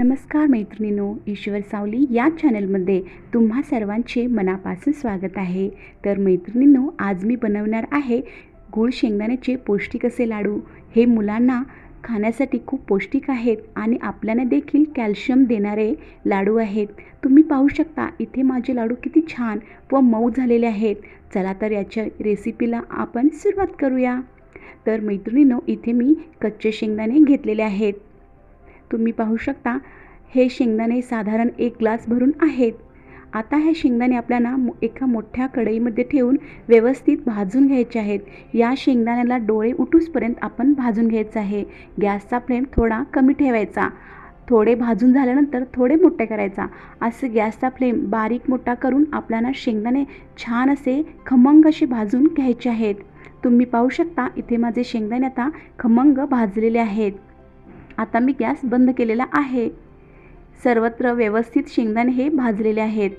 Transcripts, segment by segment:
नमस्कार मैत्रिणींनो ईश्वर सावली या चॅनलमध्ये तुम्हा सर्वांचे मनापासून स्वागत आहे. तर मैत्रिणींनो आज मी बनवणार आहे गूळ शेंगदाण्याचे पौष्टिक असे लाडू. हे मुलांना खाण्यासाठी खूप पौष्टिक आहेत आणि आपल्याला देखील कॅल्शियम देणारे लाडू आहेत. तुम्ही पाहू शकता इथे माझे लाडू किती छान व मऊ झालेले आहेत. चला तर याच्या रेसिपीला आपण सुरुवात करूया. तर मैत्रिणींनो इथे मी कच्चे शेंगदाणे घेतलेले आहेत. तुम्ही पाहू शकता हे शेंगदाणे साधारण एक ग्लास भरून आहेत. आता हे शेंगदाणे आपल्याला मो एका मोठ्या कढईमध्ये ठेवून व्यवस्थित भाजून घ्यायचे आहेत. या शेंगदाण्याला डोळे उठूसपर्यंत आपण भाजून घ्यायचं आहे. गॅसचा फ्लेम थोडा कमी ठेवायचा. थोडे भाजून झाल्यानंतर थोडे मोठे करायचा. असे गॅसचा फ्लेम बारीक मोठा करून आपल्याला शेंगदाणे छान असे खमंग असे भाजून घ्यायचे आहेत. तुम्ही पाहू शकता इथे माझे शेंगदाणे आता खमंग भाजलेले आहेत. आता मी गॅस बंद केलेला आहे. सर्वत्र व्यवस्थित शेंगदाणे हे भाजलेले आहेत.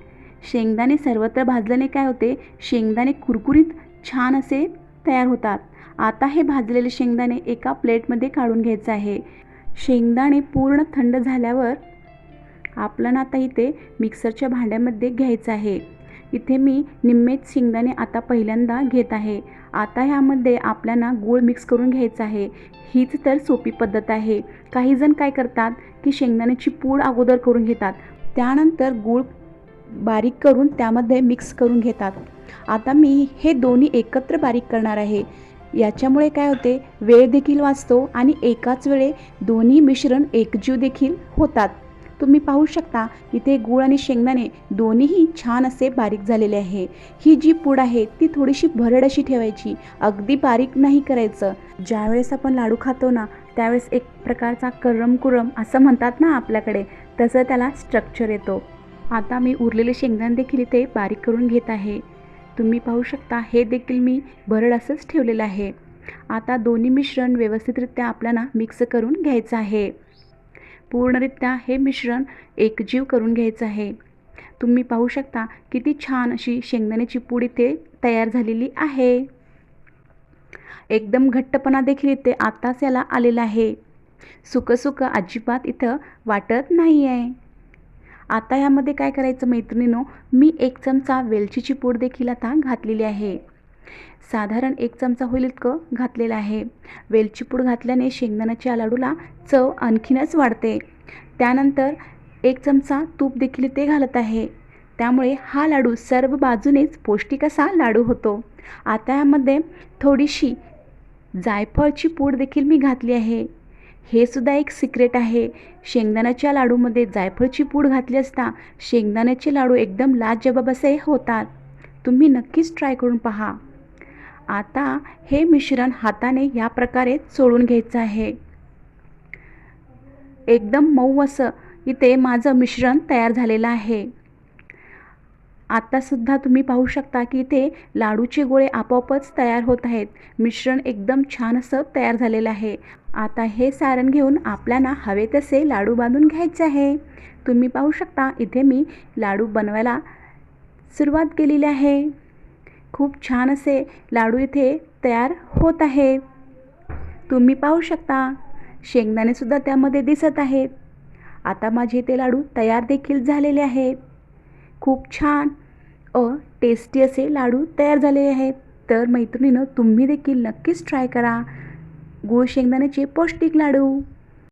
शेंगदाणे सर्वत्र भाजल्याने काय होते? शेंगदाणे कुरकुरीत छान असे तयार होतात. आता हे भाजलेले शेंगदाणे एका प्लेटमध्ये काढून घ्यायचं आहे. शेंगदाणे पूर्ण थंड झाल्यावर आपल्याला आता इथे मिक्सरच्या भांड्यामध्ये घ्यायचं आहे. इथे मी निम्मेच शेंगदाणे आता पहिल्यांदा घेत आहे. आता ह्यामध्ये आपल्याला गूळ मिक्स करून घ्यायचा आहे. हीच तर सोपी पद्धत आहे. काही जण काय करतात की शेंगदाण्याची पूड अगोदर करून घेतात. त्यानंतर गूळ बारीक करून त्यामध्ये मिक्स करून घेतात. आता मी हे दोन्ही एकत्र बारीक करणार आहे. याच्यामुळे काय होते? वेळ देखील वाचतो आणि एकाच वेळे दोन्ही मिश्रण एकजीव देखील होतात. तुम्ही पाहू शकता इथे गूळ आणि शेंगदाणे दोन्हीही छान असे बारीक झालेले आहे. ही जी पूड आहे ती थोडीशी भरड अशी ठेवायची. अगदी बारीक नाही करायचं. ज्यावेळेस आपण लाडू खातो ना त्यावेळेस एक प्रकारचा करम कुरम असं म्हणतात ना आपल्याकडे तसं त्याला स्ट्रक्चर येतो. आता मी उरलेले शेंगदाणे देखील इथे बारीक करून घेत आहे. तुम्ही पाहू शकता हे देखील मी भरड असंच ठेवलेलं आहे. आता दोन्ही मिश्रण व्यवस्थितरित्या आपल्याला मिक्स करून घ्यायचं आहे. पूर्णरित्या हे मिश्रण एकजीव करून घ्यायचं आहे. तुम्ही पाहू शकता किती छान अशी शेंगदाण्याची पूड इथे तयार झालेली आहे. एकदम घट्टपणा देखील इथे आत्ताच याला आलेला आहे. सुकं अजिबात इथं वाटत नाही आहे आता ह्यामध्ये काय करायचं मैत्रिणीनो मी एक चमचा वेलचीची पूड देखील आता घातलेली आहे. साधारण एक चमचा होईल इतकं घातलेलं आहे. वेलची पूड घातल्याने शेंगदाण्याच्या लाडूला चव आणखीनच वाढते. त्यानंतर एक चमचा तूप देखील ते घालत आहे. त्यामुळे हा लाडू सर्व बाजूनेच पौष्टिक असा लाडू होतो. आता यामध्ये थोडीशी जायफळची पूड देखील मी घातली आहे. हे सुद्धा एक सिक्रेट आहे. शेंगदाण्याच्या लाडूमध्ये जायफळची पूड घातली असता शेंगदाण्याचे लाडू एकदम लाजबाब असे होतात. तुम्ही नक्कीच ट्राय करून पहा. आता हे मिश्रण हाताने या प्रकारे चोळून घ्यायचं आहे. एकदम मऊ असं इथे माझं मिश्रण तयार झालेलं आहे. आत्तासुद्धा तुम्ही पाहू शकता की इथे लाडूचे गोळे आपोआपच तयार होत आहेत. मिश्रण एकदम छान असं तयार झालेलं आहे. आता हे सारण घेऊन आपल्याला हवे तसे लाडू बांधून घ्यायचे आहे. तुम्ही पाहू शकता इथे मी लाडू बनवायला सुरुवात केलेली आहे. खूप छान असे लाडू इथे तयार होत आहेत तुम्ही पाहू शकता शेंगदाणेसुद्धा त्यामध्ये दिसत आहेत. आता माझे ते लाडू तयार देखील झालेले आहेत खूप छान अ टेस्टी असे लाडू तयार झालेले आहेत. तर मैत्रिणीनं तुम्ही देखील नक्कीच ट्राय करा. गूळ शेंगदाण्याचे पौष्टिक लाडू.